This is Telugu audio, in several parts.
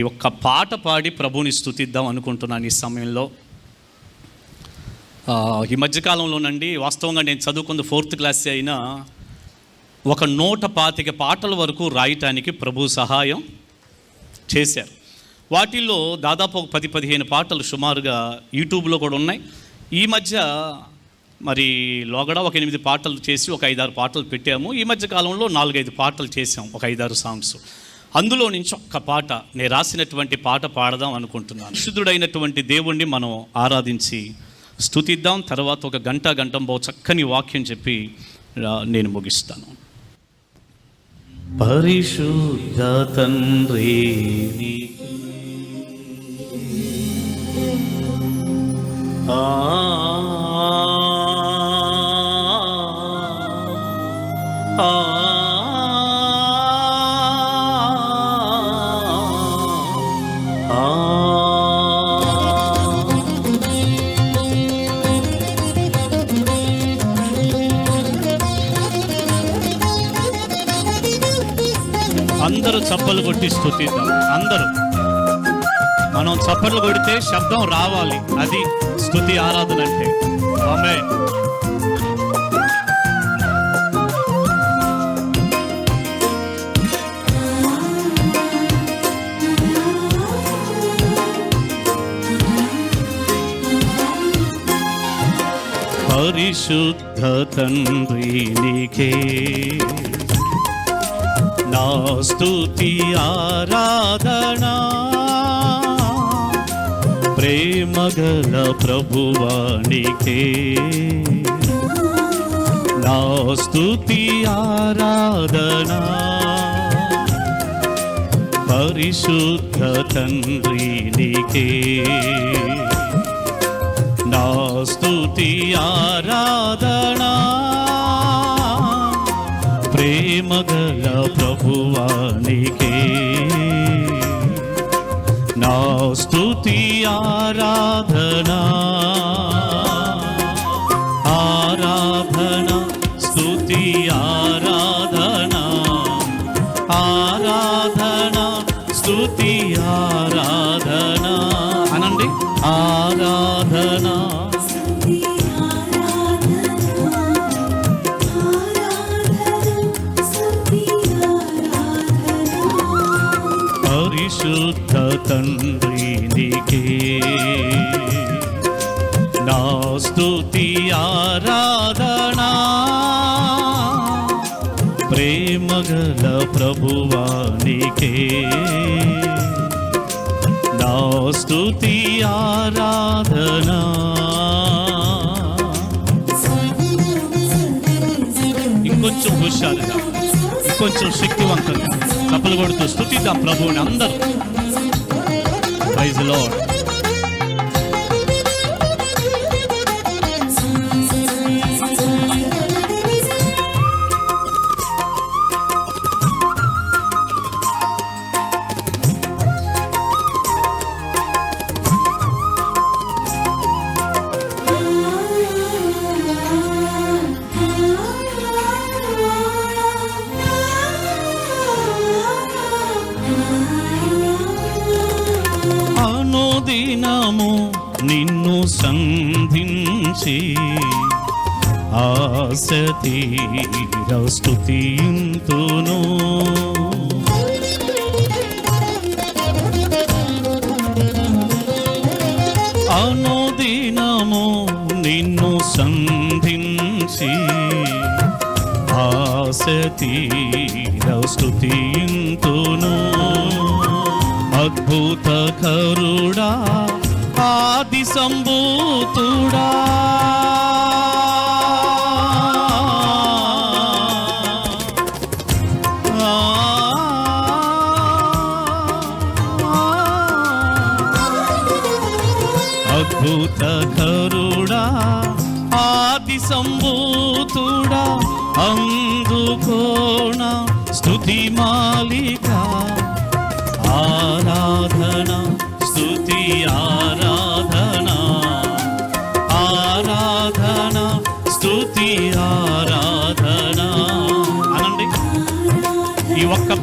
ఈ ఒక్క పాట పాడి ప్రభుని స్థుతిద్దాం అనుకుంటున్నాను ఈ సమయంలో. ఈ మధ్యకాలంలోనండి వాస్తవంగా నేను చదువుకుంది ఫోర్త్ క్లాస్ అయినా ఒక నూట పాతిక పాటల వరకు రాయటానికి ప్రభు సహాయం చేశారు. వాటిల్లో దాదాపు ఒక పది పదిహేను పాటలు సుమారుగా యూట్యూబ్లో కూడా ఉన్నాయి. ఈ మధ్య మరి లోగడ ఒక ఎనిమిది పాటలు చేసి ఒక ఐదారు పాటలు పెట్టాము. ఈ మధ్య కాలంలో నాలుగైదు పాటలు చేసాం ఒక ఐదారు సాంగ్స్. అందులో నుంచి ఒక్క పాట నేను రాసినటువంటి పాట పాడదాం అనుకుంటున్నాను. శుద్ధుడైనటువంటి దేవుణ్ణి మనం ఆరాధించి స్థుతిద్దాం తర్వాత ఒక గంట గంటం బహు చక్కని వాక్యం చెప్పి నేను ముగిస్తాను. పరిశుద్ధ తండ్రి అందరూ చప్పలు కొట్టి స్థుతిద్దాం అందరూ. మనం చప్పట్లు కొడితే శబ్దం రావాలి. అది స్థుతి ఆరాధన అంటే. ఆమె. పరిశుద్ధ తండ్రి నీకే. నా స్తుతి ఆరాధనా. ప్రేమగల ప్రభువానికే. నా స్తుతి ఆరాధనా. పరిశుద్ధ తండ్రి నీకే. నా స్తుతి ఆరాధనా. ప్రేమగల ప్రభువానికే నా స్తుతి ఆరాధనా తండ్రి నీకే. నా స్తుతి ఆరాధనా. ప్రేమగల ప్రభువానికే నా స్తుతి ఆరాధనా. ఇంకొంచెం హుషారుగా ఇంకొంచెం శక్తివంతంగా కప్పలు కొడుతూ స్థుతిద్దాం ప్రభువుని అందరూ. Praise the Lord. అనుదినము నిన్ను సంధించి ఆశ తీర అనుదినము నిన్ను సంధించి ఆశ తీర అద్భుత కరుడా ఆది సంభూతుడా. అద్భుత కరుడా ఆది సంభూతుడా అందుకోణ స్తుతి మాలిక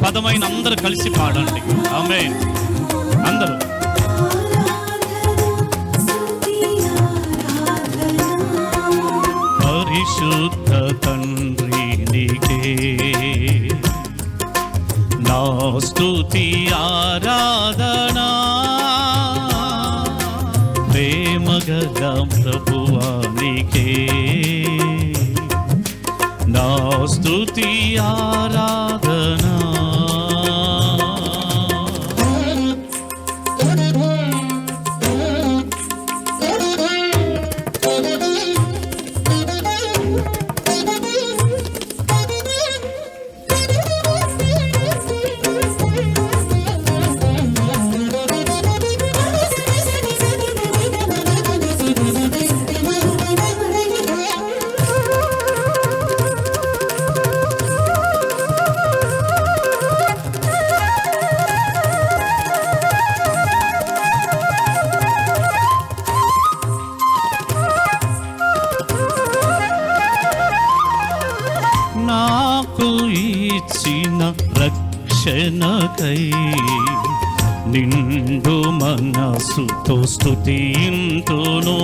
పదమైన అందరు కలిసి పాడండి. ఆమె అందరూ. పరిశుద్ధ తండ్రి స్తుతి ఆరాధనా. ప్రేమగల ప్రభువానికే నా స్తుతి ఆరాధ నిండు మనసుతో స్థుతింతును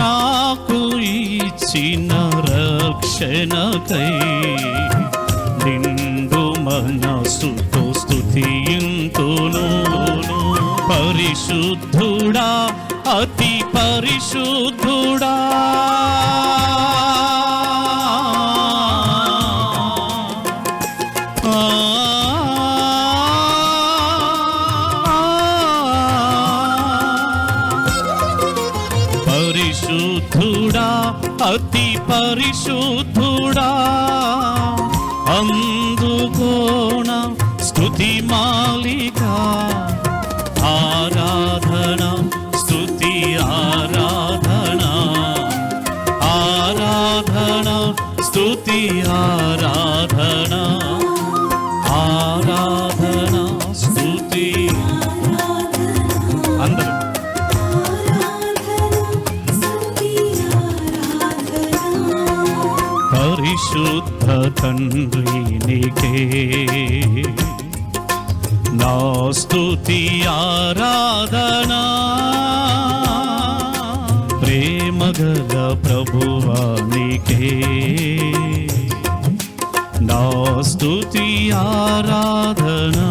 నాకు ఇచ్చిన రక్షణకై నిండు మనసుతో స్థుతింతును పరిశుద్ధుడా అతి పరిశుద్ధుడా. పరిశుద్ధుడా. అందుకోణ స్థుతి మాలిక. ఆరాధన స్థుతి ఆరాధన. ఆరాధన స్థుతి ఆరాధన పరిశుద్ధ తండ్రి నీకే నా స్తుతి ఆరాధనా ప్రేమగల ప్రభువానికే నా స్తుతి ఆరాధనా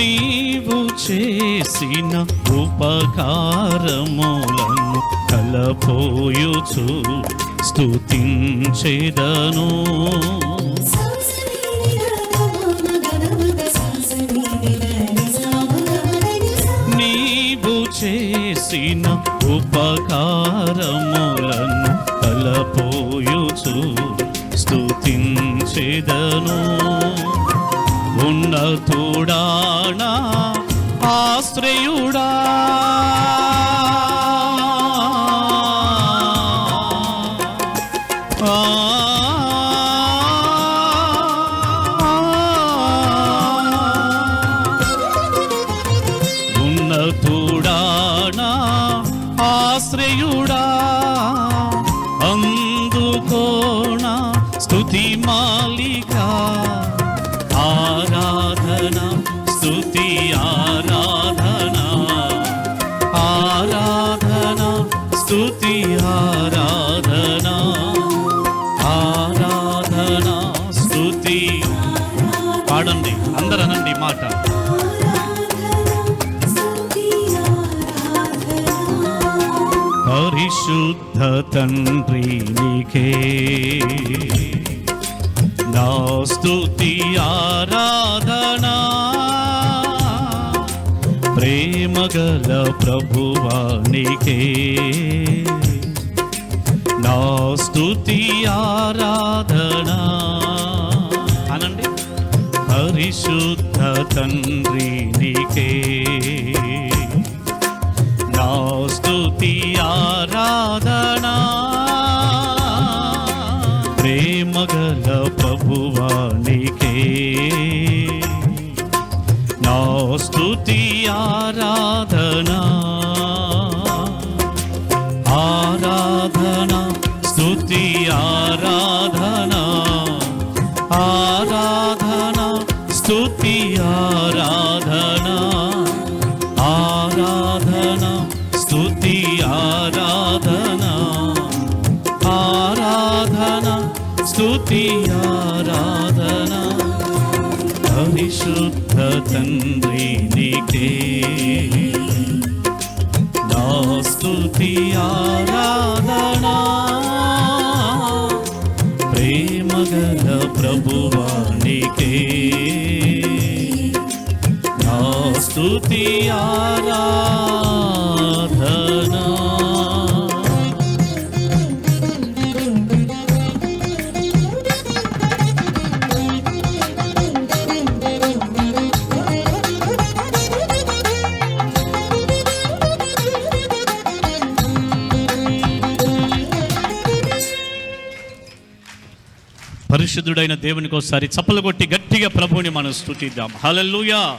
నీవు చేసిన ఉపకారములను కలపోయుచు స్తుతించెదను. నీవు చేసిన ఉపకారములను కలపోయుచు స్తుతించెదను. ఉన్నతుడానా ఆశ్రయుడా? అందరూ మాట పరిశుద్ధ తండ్రి నీకే. నా స్తుతి ఆరాధనా. ప్రేమగల ప్రభువానికే నా స్తుతి ఆరాధనా. పరిశుద్ధ తండ్రి నీకే. స్తుతి ఆరాధనా ప్రేమగల ప్రభువానికే నా స్తుతి ఆరాధనా పరిశుద్ధుడైన దేవునికి ఒకసారి చప్పలు కొట్టి గట్టిగా ప్రభువుని మనం స్థుతిద్దాం. హల్లెలూయా.